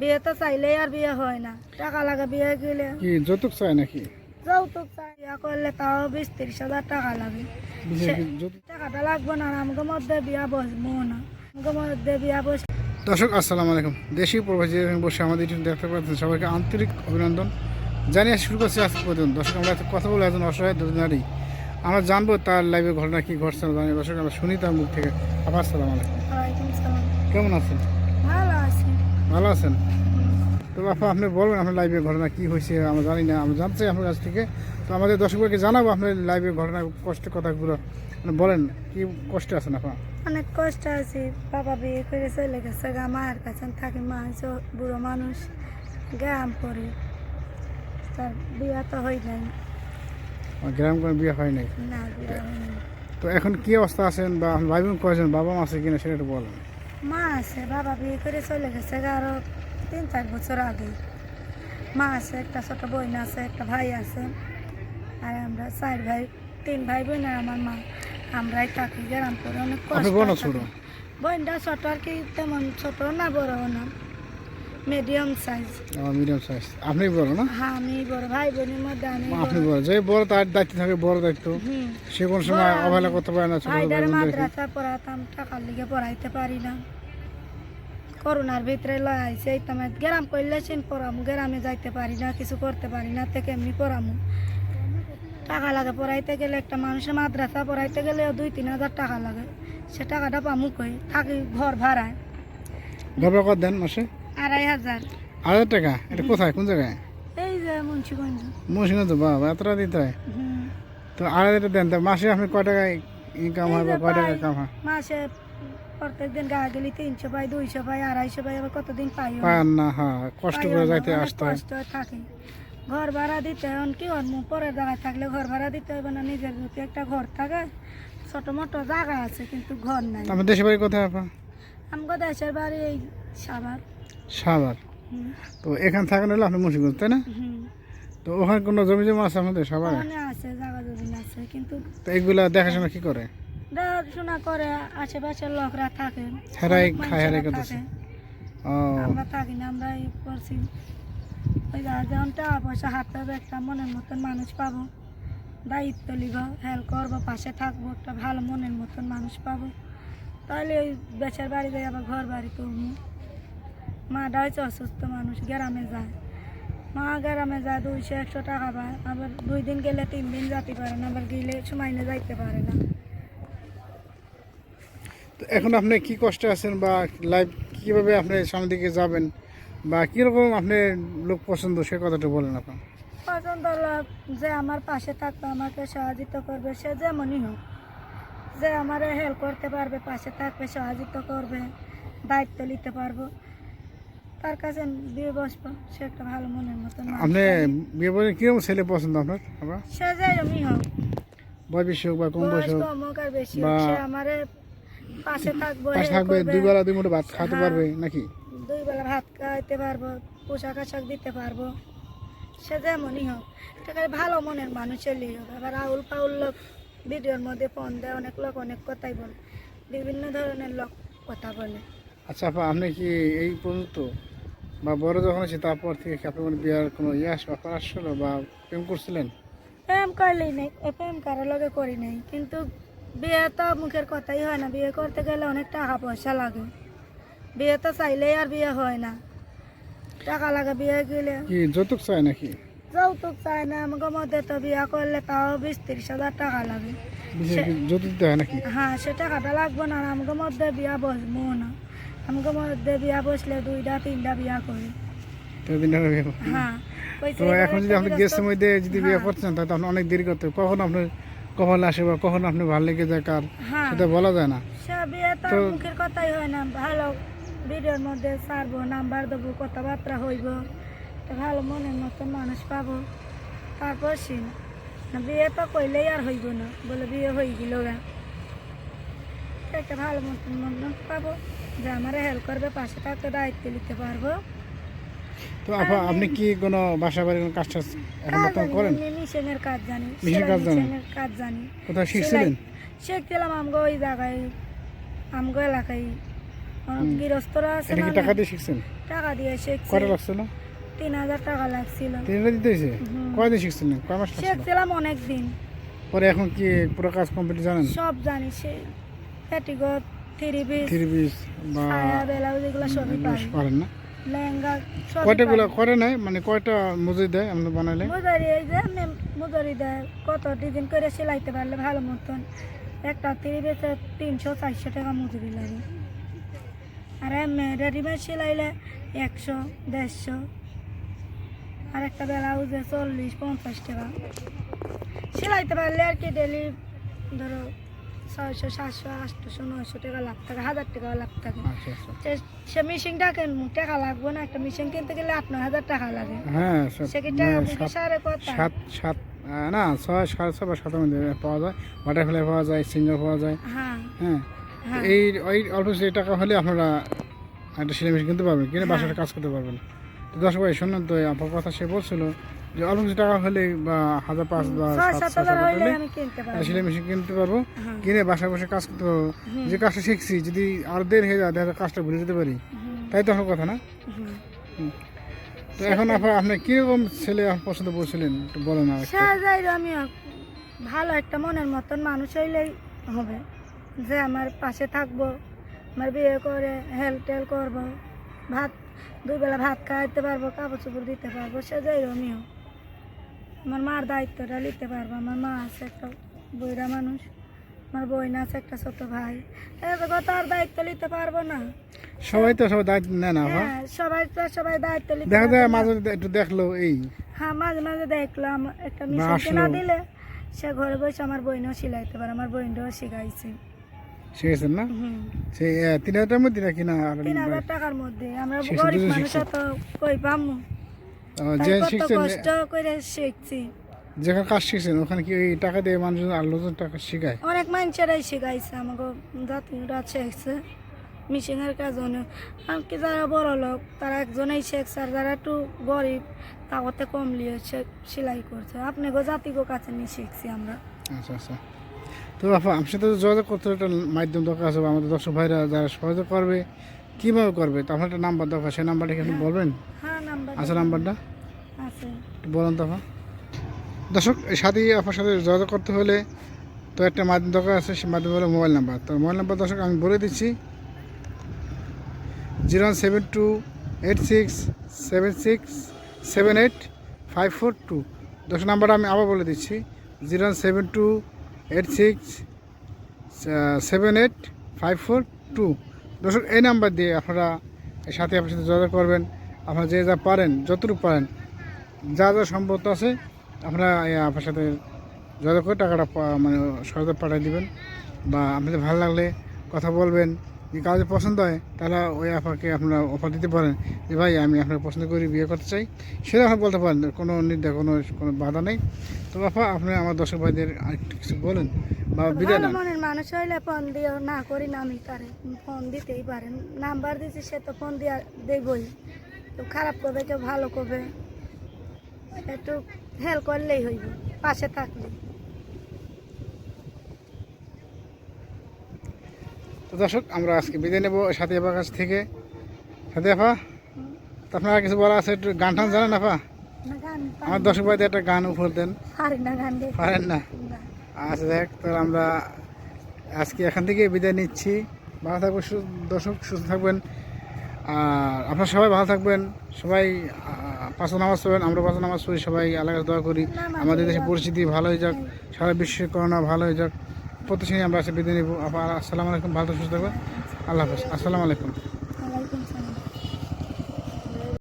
বিয়ে তো চাইলে আর বিয়ে হয় না। টাকা লাগে বিয়ে গেলে। কি যৌতুক চায় নাকি? যৌতুক চাই। বিয়ে করলে তাও বিশ তিরিশ হাজার টাকা লাগে। টাকাটা লাগবে না আমাকে মধ্যে বিয়া বসবো না। আমাকে মধ্যে বিয়া বস দর্শক আসসালামু আলাইকুম। দেশি প্রবাসী বসে আমাদের দেখতে পাচ্ছেন সবাইকে আন্তরিক অভিনন্দন। জানিয়ে শুরু করছি আজকে পর্যন্ত। দর্শক আমরা কথা বলে একজন অসহায় দুজন নারী আমরা জানব তার লাইভে ঘটনা কি ঘটছে জানি দর্শক আমরা শুনি তার মুখ থেকে। আবার সালাম আলাইকুম। কেমন আছেন? ভালো আছি। ভালো আছেন? তো আপা আপনি বলবেন আপনার লাইভে ঘটনা কী হয়েছে আমরা জানি না আমরা জানতে চাই আপনার কাছ থেকে। তো আমাদের দর্শকদেরকে জানাব আপনার লাইভে ঘটনা কষ্টের কথাগুলো। মানে বলেন কি কষ্টে আছেন আপা? অনেক কষ্ট আছে। বাবা বিয়ে করে চলে গেছে গা মায়ের কাছে থাকি মা বুড়ো মানুষ গ্রাম পরে তার বিয়া তো হয় নাই। গ্রাম কোনো বিয়ে হয় নাই? না তো এখন কি অবস্থা আছেন বা আপনার ভাই বোন কয়েছেন বাবা মা আছে কিনা সেটা একটু বলেন। মা আছে বাবা বিয়ে করে চলে গেছে আরও তিন চার বছর আগে। মা আছে একটা ছোট বোন আছে একটা ভাই আছে। আর আমরা চার ভাই তিন ভাই বোন আর আমার মা। আমরাই থাকি গ্রাম করে অনেক কষ্ট বোনটা ছোট আর কি তেমন ছোট না বড় না। Medium size. Medium size. আপনি বড় না? হ্যাঁ আমি বড়। ভাই বোনের মধ্যে আমি আপনি বড়। বড়। যে বড় তার দায়িত্ব থাকে বড় দায়িত্ব। সে কোন সময় অবহেলা করতে পারে না ছোট ভাই মাদ্রাসা পড়াতাম টাকার লিগে পড়াইতে পারি না। করোনার ভিতরে লয় আইছে এই তোমার গ্রাম করলে সেন পড়ামু গ্রামে যাইতে পারি না কিছু করতে পারি না থেকে এমনি পড়ামু? টাকা লাগে পড়াইতে গেলে একটা মানুষের মাদ্রাসা পড়াইতে গেলে দুই তিন হাজার টাকা লাগে। সে টাকাটা পামু কই? থাকি ঘর ভাড়ায়। ঘর দেন মাসে? হাজার। টাকা? এটা কোথায়? কোন জায়গায়? এই যে মুন্সিগঞ্জ। বাবা এতটা দিতে হয়। তো আড়াই হাজার দেন তো মাসে আপনি কয় টাকা ইনকাম হয় বা কয় টাকা কাম হয়? মাসে প্রত্যেক দিন গা গেলি তিনশো পাই দুইশো পাই আড়াইশো পাই আবার কতদিন পাই পান না হ্যাঁ কষ্ট করে যাইতে আসতে হয়। কষ্ট থাকে। ঘর ভাড়া দিতে হন কি মু পরের জায়গায় থাকলে ঘর ভাড়া দিতে হবে না নিজের যদি একটা ঘর থাকে ছোট মোটো জায়গা আছে কিন্তু ঘর নাই। দেশের বাড়ি কোথায় আপা? আমগো দেশের বাড়ি এই সাবার সাভার। তো এখানে থাকেন হলো আপনি মুন্সিগঞ্জ তাই না? তো ওখানে কোনো জমি জমা আছে আমাদের সাভারে? ওখানে আছে জায়গা জমি আছে কিন্তু তো এগুলা দেখাশোনা কি করে? দেখাশোনা করে আশেপাশের লোকরা থাকে। হেরাই খায় হেরাই করতেছে। আমরা থাকি না আমরা করছি। ওই টাকা পয়সা হাতে একটা মনের মতন মানুষ পাবো। দায়িত্ব নিব হেল্প করব পাশে থাকব একটা ভালো মনের মতন মানুষ পাবো। তাহলে ওই বেচার বাড়ি যাই আবার ঘর বাড়ি করব মাটা হচ্ছে অসুস্থ মানুষ গ্রামে যায়। মা গ্রামে যায় দুইশো একশো টাকা পায় আবার দুই দিন গেলে তিন দিন যেতে পারে না আবার গেলে সময় নিয়ে যাইতে পারে না। তো এখন আপনি কি কষ্টে আছেন বা লাইফ কীভাবে আপনি সামনের দিকে যাবেন বা কীরকম আপনি লোক পছন্দ সে কথাটা বলেন আপনার পছন্দ লোক যে আমার পাশে থাকবে আমাকে সহযোগিতা করবে সে যেমনই হোক। যে আমার হেল্প করতে পারবে পাশে থাকবে সহযোগিতা করবে দায়িত্ব নিতে পারব। তার কাছে দিয়ে বসবো সে একটা ভালো মনের মানুষ। আপনি। বিয়ে বলে কীরকম ছেলে পছন্দ আপনার? আপনার? সে যেরমই হোক বয়স হোক বা কম বয়স হোক বেশি সে আমার পাশে থাকব পাশে থাকবে দুই বেলা দুই মুঠো ভাত খাওয়াতে হ্যাঁ। পারবে নাকি? দুই বেলা ভাত খাইতে পারব পোশাক আশাক দিতে পারব। সে যেমনই হোক আছে ভালো মনের মানুষ এলেই হবে আবার আউল পাউল লোক ভিডিওর মধ্যে ফোন দেয় অনেক লোক অনেক কথাই বলে বিভিন্ন ধরনের লোক কথা বলে। আচ্ছা আপা আপনি কি এই পর্যন্ত বা বড় যখন আছে তারপর থেকে কি আপনার কোনো বিয়ার কোনো ইয়ে আসবে আপনার আসছিল বা প্রেম করছিলেন? প্রেম করলেই নেই প্রেম কারোর লগে করি নাই। কিন্তু বিয়ে তো মুখের কথাই হয় না বিয়ে করতে গেলে অনেক টাকা পয়সা লাগে। বিয়ে তো চাইলেই আর বিয়ে হয় না। টাকা লাগে বিয়ে গেলে। কি যৌতুক চায় নাকি? যৌতুক চায় না আমাকে মধ্যে তো বিয়ে করলে তাও বিশ তিরিশ হাজার টাকা লাগে। যৌতুক দিতে হয় নাকি? হ্যাঁ সে টাকাটা লাগবে না আমাকে মধ্যে বিয়া বসবো না। আমাকে মধ্যে বিয়া বসলে দুইটা তিনটা বিয়া করি করতে। হ্যাঁ তো এখন যদি আপনি মধ্যে যদি বিয়ে হ্যাঁ। করছেন তাহলে অনেক দেরি করতে কখন আপনি কখন আসে বা কখন আপনি ভালো লেগে যায় কার সেটা বলা যায় না। তো মুখের কথাই হয় না। ভালো ভিডিওর মধ্যে ছাড়বো নাম্বার দেবো কথাবার্তা হইব। ভালো মনের মতন মানুষ পাবো। তারপর সিন বিয়ে তো কইলেই আর হইব না। বলে বিয়ে হয়ে গেল একটা ভালো মতন মানুষ পাবো। যে আমার হেল্প করবে পাশে থাকতে দায়িত্ব নিতে পারব। তো আপা আপনি কি কোনো বাসা বাড়ির কোনো কাজ টাজ এখন জানি, করেন? মিশনের কাজ জানি মিশনের কাজ জানেন? কাজ জানি। কোথায় শিখছিলেন শিখছিলাম আমগো ওই জায়গায় আমগো এলাকায়। গৃহস্থরা আছে এটা কি টাকা দিয়ে শিখছেন? টাকা দিয়ে শিখছি। কয়টা লাগছিল? তিন হাজার টাকা লাগছিল। তিনটা দিতে হয়েছে। কয়দিন শিখছেন? কয় মাস শিখছিলাম অনেক দিন। পরে এখন কি পুরো কাজ কমপ্লিট জানেন? সব জানি সে petticoat three piece three piece বা ছায়া ব্লাউজ এগুলো সবই পারি পারেন না? লেহেঙ্গা কয়টা করে নাই? মানে কয়টা মজুরি দেয় আপনি বানাইলে? মজুরি এই যে মজুরি দেয় কত ডিজাইন করে সেলাইতে পারলে ভালো মতন। একটা থ্রি পিসে তিনশো চারশো টাকা মজুরি লাগে। আর এমনি রেডিমেড সেলাইলে একশো দেড়শো। আর একটা ব্লাউজে চল্লিশ পঞ্চাশ টাকা। সেলাইতে পারলে আর কি ডেলি ধরো ছয়শো সাতশো আটশোশো নয়শো টাকা লাভ থাকে হাজার টাকা লাভ থাকে আচ্ছা আচ্ছা। সে- মেশিনটা কেন? টাকা লাগবে না একটা মেশিন কিনতে গেলে আট নয় হাজার টাকা লাগে। হ্যাঁ টাকা বুঝে সাত না ছয় সাড়ে ছয় বা সাতের মধ্যে পাওয়া যায়। বাটারফ্লাই পাওয়া যায় সিঙ্গার পাওয়া যায়। হ্যাঁ। হ্যাঁ হ্যাঁ। এই ওই অল্প টাকা হলে আপনারা একটা সেলাই মেশিন কিনতে পারবেন কিনে হ্যাঁ। বাসাটা কাজ করতে পারবেন। দশ ভাই শুনুন তো আপনার কথা সে বলছিল অল্প টাকা হলে বা হাজার পাঁচ হাজার সেলাই মেশিন কিনতে পারব। হ্যাঁ। কিনে বাসায় বসে কাজ করতে পারব। যে কাজটা শিখছি যদি আর দেরি হয়ে যায় দেখা কাজটা ভুলে যেতে পারি। তাই তো আমার কথা না? তো এখন আপনি কীরকম ছেলে পছন্দ করছিলেন একটু বলেন আমি ভালো একটা মনের মতন মানুষ হইলেই হবে। যে আমার পাশে থাকব আমার বিয়ে করে হেল্প টেল করব ভাত দুবেলা ভাত খাইতে পারব কাপড় চোপড় দিতে পারব সে যাই আমিও। আমার মার দায়িত্বটা নিতে পারব। আমার মা আছে একটা বইরা মানুষ আমার বোন আছে একটা ছোট ভাই। এবার তো আর দায়িত্ব নিতে পারব না। সবাই তো সবাই দায়িত্ব নেয় না হ্যাঁ সবাই তো সবাই দায়িত্ব নিতে দেখা যায় মাঝে একটু দেখল এই। হ্যাঁ মাঝে মাঝে দেখলাম একটা মেশিন। কেনা দিলে সে ঘরে বসে আমার বইনও সিলাইতে পারে আমার বইনটাও শিখাইছি। শিখেছেন না। সেই তিন হাজারের মধ্যে নাকি না তিন হাজার টাকার মধ্যে। আমরা গরিব মানুষ তো কই পামু? যে শিখছেন কষ্ট করে শিখছি। যেখানে কাজ শিখছেন ওখানে কি ওই টাকা দিয়ে মানুষজন আর লোকজন টাকা শিখায়? অনেক মানুষেরাই শিখাইছে আমাকে জাতিরা শিখছে মিশিংয়ের কাজ অনেক। কি যারা বড় লোক তারা একজনেই শিখছে আর যারা একটু গরিব তাওতে কম লিয়ে সে- সেলাই করছে। আপনি গো জাতিগো কাছে নিয়ে শিখছি আমরা। আচ্ছা আচ্ছা। তো আপা আমার সাথে যোগাযোগ করতে একটা মাধ্যম দরকার আছে আমাদের দর্শক ভাইরা যারা সহযোগ করবে কীভাবে করবে? তো আপনার একটা নাম্বার দরকার সেই নাম্বারটা কি আপনি বলবেন? হ্যাঁ আচ্ছা নাম্বারটা? একটু বলুন তো আপা। দর্শক এই সাথে আপনার সাথে যোগাযোগ করতে হলে তো একটা মাধ্যম দরকার আছে সেই মাধ্যম হলো মোবাইল নাম্বার। তো মোবাইল নাম্বার দর্শক আমি বলে দিচ্ছি। Zero seven two eight six seven six seven eight five four two. দর্শক নাম্বারটা আমি আবার বলে দিচ্ছি। Zero seven two eight six seven eight five four two. দর্শক, এই নাম্বার দিয়ে আপনারা সাথে আপনার সাথে যোগাযোগ করবেন। আপনারা যে যা পারেন, যতটুকু পারেন, যা যা সম্ভব আছে, আপনারা আপনার সাথে যোগাযোগ করে টাকাটা মানে সহজে পাঠিয়ে দেবেন। বা আপনাদের ভালো লাগলে কথা বলবেন। যদি কাউকে পছন্দ হয়, তাহলে ওই আপনাকে আপনারা অফার দিতে পারেন যে, ভাই, আমি আপনার পছন্দ করি, বিয়ে করতে চাই। সেটা আপনি বলতে পারেন। কোনো নির্দেশ কোনো কোনো বাধা নেই। তো আপা, আপনি আমার দর্শক ভাইদের আরেকটু কিছু বলেন। ভালো মনের মানুষ হইলে ফোন দিও না করি না আমি তারে ফোন দিতেই পারেন। নাম্বার দিছি সে তো ফোন দিয়া দেবই। তো খারাপ করবে কেউ ভালো করবে। একটু হেল্প করলেই হইব পাশে থাকলে। তো দর্শক আমরা আজকে বিদায় নেব সাথী আপার কাছ থেকে। সাথী আপা তো আপনারা কিছু বলা আছে একটু গান টান জানেন আপা? আমার দর্শক ভাইদের একটা গান উপর দেন। পারি না গান। পারেন না। আচ্ছা দেখ তো আমরা আজকে এখান থেকে বিদায় নিচ্ছি। ভালো থাকবেন দর্শক সুস্থ থাকবেন। আর আপনারা সবাই ভালো থাকবেন সবাই পাঁচ নামাজ পড়বেন আমরা পাঁচ নামাজ পড়ি সবাই আল্লাহ দোয়া করি। আমাদের দেশে পরিস্থিতি ভালো হয়ে যাক সারা বিশ্বের করোনা ভালো হয়ে যাক। প্রতিদিনই আমরা আজকে বিদায় নেব। আপনার আসসালামু আলাইকুম ভালো থাকবেন, সুস্থ থাকবেন। আল্লাহ হাফেজ। আসসালামু আলাইকুম।